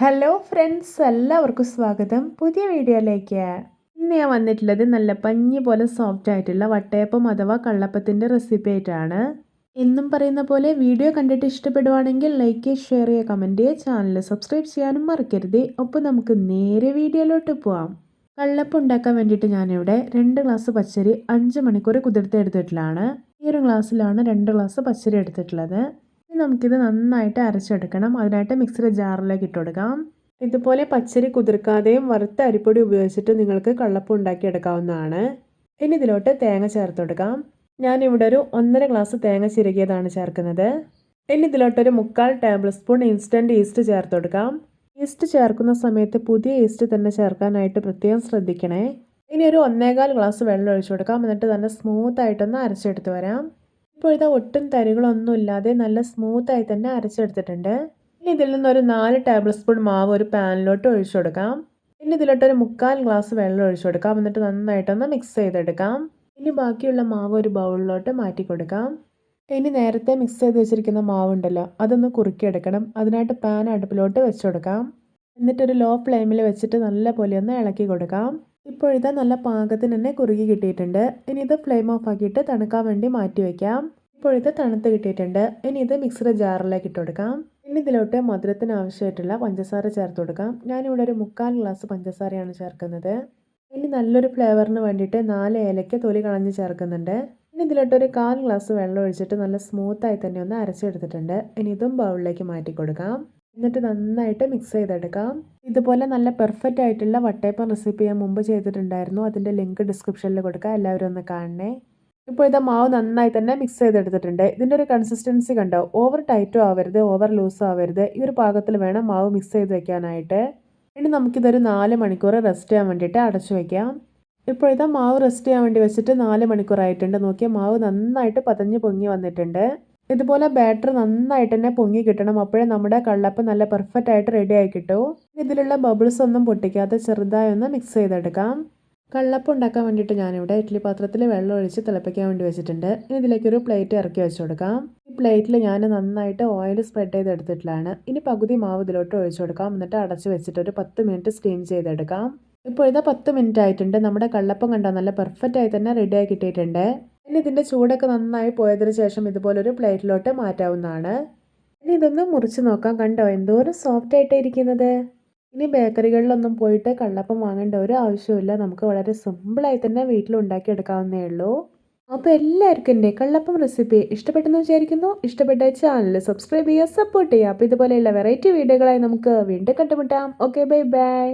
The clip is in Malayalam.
ഹലോ ഫ്രണ്ട്സ് എല്ലാവർക്കും സ്വാഗതം. പുതിയ വീഡിയോയിലേക്ക് ഇന്ന് ഞാൻ വന്നിട്ടുള്ളത് നല്ല പഞ്ഞി പോലെ സോഫ്റ്റ് ആയിട്ടുള്ള വട്ടയപ്പം അഥവാ കള്ളപ്പത്തിന്റെ റെസിപ്പി ആയിട്ടാണ്. എന്നും പറയുന്ന പോലെ വീഡിയോ കണ്ടിട്ട് ഇഷ്ടപ്പെടുവാണെങ്കിൽ ലൈക്ക് ഷെയർ ചെയ്യുക കമന്റ് ചെയ്യുക ചാനൽ സബ്സ്ക്രൈബ് ചെയ്യാനും മറക്കരുത്. ഒപ്പം നമുക്ക് നേരെ വീഡിയോയിലോട്ട് പോവാം. കള്ളപ്പം ഉണ്ടാക്കാൻ വേണ്ടിയിട്ട് ഞാനിവിടെ രണ്ട് ഗ്ലാസ് പച്ചരി അഞ്ച് മണിക്കൂർ കുതിർത്ത് എടുത്തിട്ടുള്ളതാണ്. ഈ ഒരു ഗ്ലാസ്സിലാണ് രണ്ട് ഗ്ലാസ് പച്ചരി എടുത്തിട്ടുള്ളത്. നമുക്കിത് നന്നായിട്ട് അരച്ചെടുക്കണം. അതിനായിട്ട് മിക്സിയുടെ ജാറിലേക്ക് ഇട്ട് കൊടുക്കാം. ഇതുപോലെ പച്ചരി കുതിർക്കാതെയും വറുത്ത അരിപ്പൊടി ഉപയോഗിച്ചിട്ട് നിങ്ങൾക്ക് കള്ളപ്പം ഉണ്ടാക്കിയെടുക്കാവുന്നതാണ്. ഇനി ഇതിലോട്ട് തേങ്ങ ചേർത്ത് കൊടുക്കാം. ഞാനിവിടെ ഒരു ഒന്നര ഗ്ലാസ് തേങ്ങ ചിരകിയതാണ് ചേർക്കുന്നത്. ഇനി ഇതിലോട്ടൊരു മുക്കാൽ ടേബിൾ സ്പൂൺ ഇൻസ്റ്റന്റ് ഈസ്റ്റ് ചേർത്ത് കൊടുക്കാം. ഈസ്റ്റ് ചേർക്കുന്ന സമയത്ത് പുതിയ ഈസ്റ്റ് തന്നെ ചേർക്കാനായിട്ട് പ്രത്യേകം ശ്രദ്ധിക്കണേ. ഇനി ഒരു ഒന്നേകാൽ ഗ്ലാസ് വെള്ളം ഒഴിച്ചു കൊടുക്കാം. എന്നിട്ട് നല്ല സ്മൂത്തായിട്ടൊന്ന് അരച്ചെടുത്ത് വരാം. ഇപ്പോൾ ഇത് ഒട്ടും തരികളൊന്നും ഇല്ലാതെ നല്ല സ്മൂത്തായി തന്നെ അരച്ചെടുത്തിട്ടുണ്ട്. ഇനി ഇതിൽ നിന്നൊരു നാല് ടേബിൾ സ്പൂൺ മാവ് ഒരു പാനിലോട്ട് ഒഴിച്ചു കൊടുക്കാം. ഇനി ഇതിലോട്ടൊരു മുക്കാൽ ഗ്ലാസ് വെള്ളം ഒഴിച്ചു കൊടുക്കാം. എന്നിട്ട് നന്നായിട്ടൊന്ന് മിക്സ് ചെയ്തെടുക്കാം. ഇനി ബാക്കിയുള്ള മാവ് ഒരു ബൗളിലോട്ട് മാറ്റി കൊടുക്കാം. ഇനി നേരത്തെ മിക്സ് ചെയ്ത് വെച്ചിരിക്കുന്ന മാവുണ്ടല്ലോ അതൊന്ന് കുറുക്കിയെടുക്കണം. അതിനായിട്ട് പാൻ അടുപ്പിലോട്ട് വെച്ചു കൊടുക്കാം. എന്നിട്ടൊരു ലോ ഫ്ലെയിമിൽ വെച്ചിട്ട് നല്ലപോലെ ഒന്ന് ഇളക്കി കൊടുക്കാം. ഇപ്പോൾ ഇത് നല്ല പാകത്തിന് തന്നെ കുറുകി കിട്ടിയിട്ടുണ്ട്. ഇനി ഇത് ഫ്ലെയിം ഓഫ് ആക്കിയിട്ട് തണുക്കാൻ വേണ്ടി മാറ്റി വയ്ക്കാം ഇപ്പോൾ ഇത് തണുത്ത് കിട്ടിയിട്ടുണ്ട്. ഇനി ഇത് മിക്സിയുടെ ജാറിലേക്ക് ഇട്ട് കൊടുക്കാം. ഇനി ഇതിലോട്ട് മധുരത്തിന് ആവശ്യമായിട്ടുള്ള പഞ്ചസാര ചേർത്ത് കൊടുക്കാം. ഞാനിവിടെ ഒരു മുക്കാൽ ഗ്ലാസ് പഞ്ചസാരയാണ് ചേർക്കുന്നത്. ഇനി നല്ലൊരു ഫ്ലേവറിന് വേണ്ടിയിട്ട് നാല് ഏലയ്ക്ക് തൊലി കളഞ്ഞ് ചേർക്കുന്നുണ്ട്. ഇനി ഇതിലോട്ട് ഒരു കാൽ ഗ്ലാസ് വെള്ളം ഒഴിച്ചിട്ട് നല്ല സ്മൂത്തായി തന്നെ ഒന്ന് അരച്ചെടുത്തിട്ടുണ്ട്. ഇനി ഇതും ബൗളിലേക്ക് മാറ്റി കൊടുക്കാം. എന്നിട്ട് നന്നായിട്ട് മിക്സ് ചെയ്തെടുക്കാം. ഇതുപോലെ നല്ല പെർഫെക്റ്റ് ആയിട്ടുള്ള വട്ടയപ്പം റെസിപ്പി ഞാൻ മുമ്പ് ചെയ്തിട്ടുണ്ടായിരുന്നു. അതിന്റെ ലിങ്ക് ഡിസ്ക്രിപ്ഷനിൽ കൊടുക്കാം. എല്ലാവരും ഒന്ന് കാണണേ. ഇപ്പോൾ ഇത് മാവ് നന്നായി തന്നെ മിക്സ് ചെയ്തെടുത്തിട്ടുണ്ട്. ഇതിന്റെ ഒരു കൺസിസ്റ്റൻസി കണ്ടോ? ഓവർ ടൈറ്റും ആവരുത് ഓവർ ലൂസും ആവരുത്. ഈ ഒരു പാകത്തിൽ വേണം മാവ് മിക്സ് ചെയ്ത് വെക്കാനായിട്ട്. ഇനി നമുക്കിതൊരു നാല് മണിക്കൂർ റെസ്റ്റ് ചെയ്യാൻ വേണ്ടിയിട്ട് അടച്ചു വയ്ക്കാം ഇപ്പോഴത്തെ മാവ് റെസ്റ്റ് ചെയ്യാൻ വേണ്ടി വെച്ചിട്ട് നാല് മണിക്കൂറായിട്ടുണ്ട്. നോക്കിയാൽ മാവ് നന്നായിട്ട് പതഞ്ഞ് പൊങ്ങി വന്നിട്ടുണ്ട്. ഇതുപോലെ ബാറ്റർ നന്നായിട്ട് തന്നെ പൊങ്ങി കിട്ടണം. അപ്പോഴേ നമ്മുടെ കള്ളപ്പം നല്ല പെർഫെക്റ്റ് ആയിട്ട് റെഡി ആയി കിട്ടും. ഇതിലുള്ള ബബിൾസ് ഒന്നും പൊട്ടിക്കാതെ ചെറുതായി ഒന്ന് മിക്സ് ചെയ്തെടുക്കാം. കള്ളപ്പം ഉണ്ടാക്കാൻ വേണ്ടിയിട്ട് ഞാനിവിടെ ഇഡ്ഡലി പാത്രത്തിൽ വെള്ളം ഒഴിച്ച് തിളപ്പിക്കാൻ വേണ്ടി വെച്ചിട്ടുണ്ട്. ഇനി ഇതിലേക്കൊരു പ്ലേറ്റ് ഇറക്കി വെച്ച് കൊടുക്കാം. ഈ പ്ലേറ്റിൽ ഞാൻ നന്നായിട്ട് ഓയിൽ സ്പ്രെഡ് ചെയ്ത് എടുത്തിട്ടുള്ളതാണ് ഇനി പകുതി മാവ് ഇതിലോട്ട് ഒഴിച്ചു കൊടുക്കാം. എന്നിട്ട് അടച്ച് വെച്ചിട്ട് ഒരു പത്ത് മിനിറ്റ് സ്റ്റീം ചെയ്തെടുക്കാം. ഇപ്പോൾ ഇതാ പത്ത് മിനിറ്റ് ആയിട്ടുണ്ട്. നമ്മുടെ കള്ളപ്പം കണ്ടാൽ നല്ല പെർഫെക്റ്റ് ആയി തന്നെ റെഡി ആയി കിട്ടിയിട്ടുണ്ട്. ഇനി ഇതിന്റെ ചൂടൊക്കെ നന്നായി പോയതിന് ശേഷം ഇതുപോലൊരു പ്ലേറ്റിലോട്ട് മാറ്റാവുന്നതാണ്. ഇനി ഇതൊന്ന് മുറിച്ച് നോക്കാം. കണ്ടോ? എന്തോരം സോഫ്റ്റ് ആയിട്ട് ഇരിക്കുന്നത്. ഇനി ബേക്കറികളിലൊന്നും പോയിട്ട് കള്ളപ്പം വാങ്ങേണ്ട ഒരു ആവശ്യമില്ല നമുക്ക് വളരെ സിമ്പിളായി തന്നെ വീട്ടിൽ ഉണ്ടാക്കിയെടുക്കാവുന്നേ ഉള്ളൂ. അപ്പോൾ എല്ലാവർക്കും എന്റെ കള്ളപ്പം റെസിപ്പി ഇഷ്ടപ്പെട്ടെന്ന് വിചാരിക്കുന്നു. ഇഷ്ടപ്പെട്ട ചാനൽ സബ്സ്ക്രൈബ് ചെയ്യുക സപ്പോർട്ട് ചെയ്യുക. അപ്പോൾ ഇതുപോലെയുള്ള വെറൈറ്റി വീഡിയോകളായി നമുക്ക് വീണ്ടും കണ്ടുമുട്ടാം. Okay bye bye